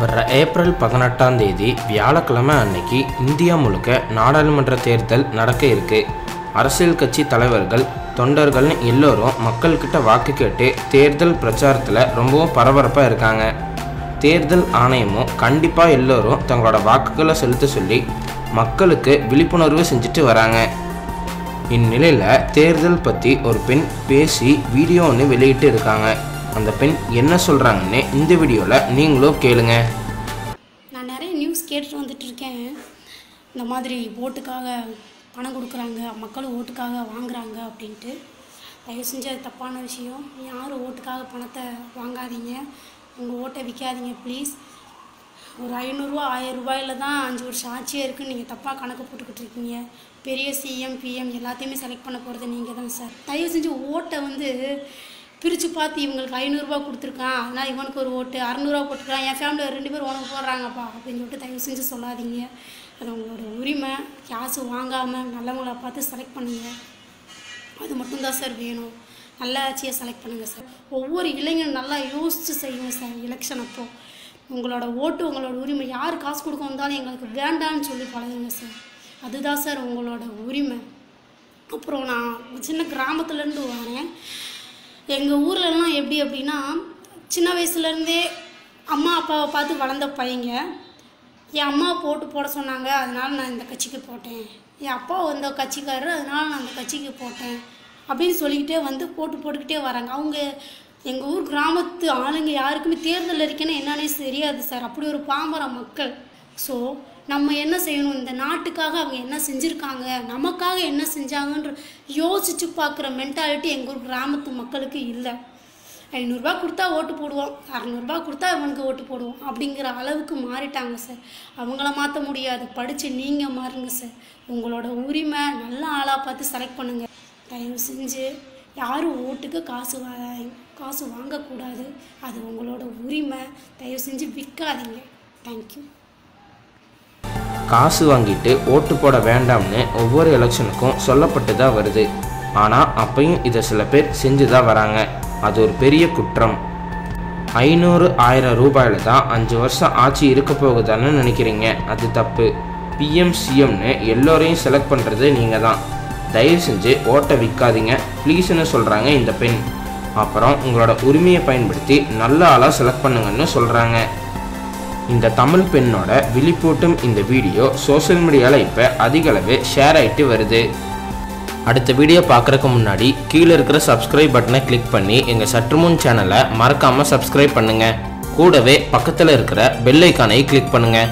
வர்ற ஏப்ரல் பதினெட்டாம் தேதி வியாழக்கிழமை அன்னைக்கு இந்தியா முழுக்க நாடாளுமன்ற தேர்தல் நடக்க இருக்கு. அரசியல் கட்சி தலைவர்கள் தொண்டர்கள்னு எல்லோரும் மக்கள்கிட்ட வாக்கு கேட்டு தேர்தல் பிரச்சாரத்தில் ரொம்பவும் பரபரப்பாக இருக்காங்க. தேர்தல் ஆணையமும் கண்டிப்பாக எல்லோரும் தங்களோட வாக்குகளை செலுத்த சொல்லி மக்களுக்கு விழிப்புணர்வு செஞ்சுட்டு வராங்க. இந்நிலையில் தேர்தல் பற்றி ஒரு பெண் பேசி வீடியோ ஒன்று வெளியிட்டு இருக்காங்க. அந்த பெண் என்ன சொல்கிறாங்கன்னு இந்த வீடியோவில் நீங்களும் கேளுங்க. நான் நிறைய நியூஸ் கேட்டுட்டு வந்துட்டு இருக்கேன் இந்த மாதிரி ஓட்டுக்காக பணம் கொடுக்குறாங்க மக்களும் ஓட்டுக்காக வாங்குறாங்க அப்படின்ட்டு. தயவு செஞ்ச தப்பான விஷயம். யாரும் ஓட்டுக்காக பணத்தை வாங்காதீங்க. உங்கள் ஓட்டை விற்காதீங்க ப்ளீஸ் ஒரு ஐநூறுரூவா ஆயிரம் ரூபாயில் தான் அஞ்சு வருஷம் ஆட்சியே இருக்குன்னு நீங்கள் தப்பாக கணக்கு போட்டுக்கிட்டு இருக்கீங்க. பெரிய சிஎம் பிஎம் எல்லாத்தையுமே செலக்ட் பண்ண போகிறது நீங்கள் தான் சார் தயவு செஞ்சு ஓட்டை வந்து பிரித்து பார்த்து இவங்களுக்கு ஐநூறுரூவா கொடுத்துருக்கான். அதனால் இவனுக்கு ஒரு ஓட்டு அறநூறுவா போட்டுருக்கான். என் ஃபேமிலியில் ரெண்டு பேரும் உனக்கு போடுறாங்கப்பா அப்படின்னு சொல்லிட்டு தயவு செஞ்சு சொல்லாதீங்க. அது உங்களோட உரிமை. காசு வாங்காமல் நல்லவங்கள பார்த்து செலக்ட் பண்ணுங்கள் அது மட்டும்தான் சார் வேணும். நல்ல ஆட்சியை செலக்ட் பண்ணுங்கள் சார் ஒவ்வொரு இளைஞரும் நல்லா யோசித்து செய்யுங்க சார் எலெக்ஷன் அப்போது உங்களோட ஓட்டு உங்களோட உரிமை. யார் காசு கொடுக்க வந்தாலும் எங்களுக்கு வேண்டாம்னு சொல்லி பழகுங்க சார் அதுதான் சார் உங்களோட உரிமை. அப்புறம் நான் சின்ன கிராமத்துலேருந்து வரேன். எங்கள் ஊர்லலாம் எப்படி அப்படின்னா சின்ன வயசுலேருந்தே அம்மா அப்பாவை பார்த்து வளர்ந்த பையங்க. என் அம்மா போட்டு போட சொன்னாங்க அதனால் நான் இந்த கட்சிக்கு போட்டேன். என் அப்பா வந்த கட்சிக்காரர் அதனால் நான் அந்த கட்சிக்கு போட்டேன். அப்படின்னு சொல்லிக்கிட்டே வந்து போட்டு போட்டுக்கிட்டே வராங்க. அவங்க எங்கள் ஊர் கிராமத்து ஆளுங்க யாருக்குமே தேர்தல் இருக்கேன்னு என்னன்னே தெரியாது சார். அப்படி ஒரு பாமர மக்கள். ஸோ நம்ம என்ன செய்யணும்? இந்த நாட்டுக்காக அவங்க என்ன செஞ்சுருக்காங்க? நமக்காக என்ன செஞ்சாங்கன்ற யோசித்து பார்க்குற மென்டாலிட்டி எங்கள் ஊர் கிராமத்து மக்களுக்கு இல்லை. ஐநூறுரூவா கொடுத்தா ஓட்டு போடுவோம். அறநூறுபா கொடுத்தா இவனுக்கு ஓட்டு போடுவோம். அப்படிங்கிற அளவுக்கு மாறிட்டாங்க சார் அவங்கள மாற்ற முடியாது. படித்து நீங்கள் மாறுங்க சார் உங்களோட உரிமை நல்ல ஆளாக பார்த்து செலக்ட் பண்ணுங்கள் தயவு செஞ்சு யாரும் ஓட்டுக்கு காசு வா காசு வாங்கக்கூடாது. அது உங்களோட உரிமை. தயவு செஞ்சு விற்காதீங்க. தேங்க்யூ காசு வாங்கிட்டு ஓட்டு போட வேண்டாம்னு ஒவ்வொரு எலெக்ஷனுக்கும் சொல்லப்பட்டு தான் வருது. ஆனால் அப்பையும் இதை சில பேர் செஞ்சு தான் வராங்க. அது ஒரு பெரிய குற்றம். ஐநூறு ஆயிரம் ரூபாயில் தான் அஞ்சு வருஷம் ஆட்சி இருக்க போகுதான்னு நினைக்கிறீங்க. அது தப்பு. பிஎம் சிஎம்னு எல்லோரையும் செலக்ட் பண்ணுறது நீங்கள் தான் தயவு செஞ்சு ஓட்டை விற்காதீங்க. ப்ளீஸ்னு சொல்கிறாங்க இந்த பெண். அப்புறம் உங்களோட உரிமையை பயன்படுத்தி நல்ல ஆளாக செலக்ட் பண்ணுங்கன்னு சொல்கிறாங்க இந்த தமிழ் பெண்ணோட விழிப்பூட்டும் இந்த வீடியோ சோஷியல் மீடியாவில் இப்போ அதிகளவு ஷேர் ஆகிட்டு வருது. அடுத்த வீடியோ பார்க்குறக்கு முன்னாடி கீழே இருக்கிற சப்ஸ்கிரைப் பட்டனை கிளிக் பண்ணி எங்கள் சற்றுமுன் சேனலை மறக்காமல் சப்ஸ்கிரைப் பண்ணுங்கள் கூடவே பக்கத்தில் இருக்கிற பெல் ஐக்கானை கிளிக் பண்ணுங்கள்